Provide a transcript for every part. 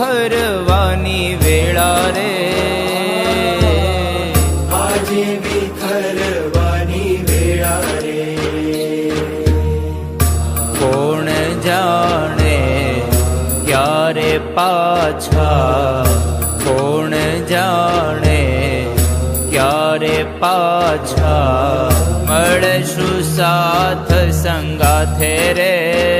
વિખરવાની વેળા રે આજે વિખરવાની વેળા રે કોણ જાણે ક્યારે પાછા કોણ જાણે ક્યારે પાછા મળશું સાથ સંગાથે રે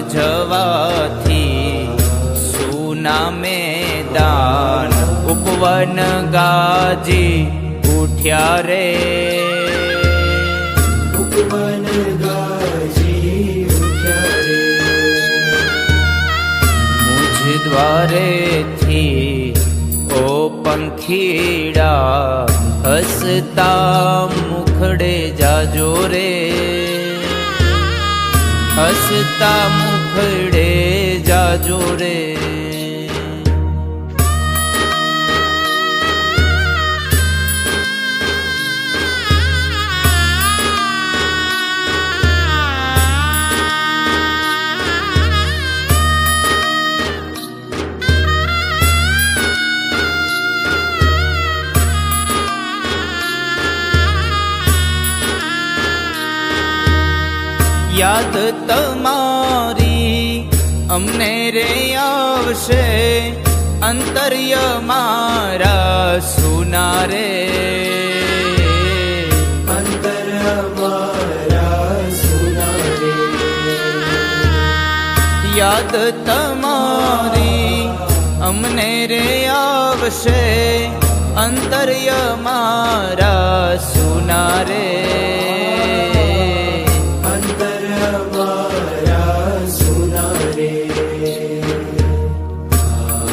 જવાથી સુના મેદાન ઉપવન ગાજી ઉઠ્યા રે. ઉપવન ગાજી ઉઠ્યા રે. મુझ દ્વારેથી ઓ પંખીડા હસતા મુખડે જાજો રે. હસતા ভরে যা জোরে। याद तमारी અમને રે આવશે. અંતર્ય મારા સુના રે અંતર મારા સુના રે યાદ તમારી અમને રે આવશે. અંતર્ય મારા સુના રે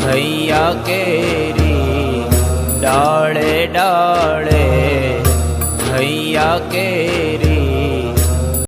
હૈયા કેરી ડાળે ડાળે હૈયા કેરી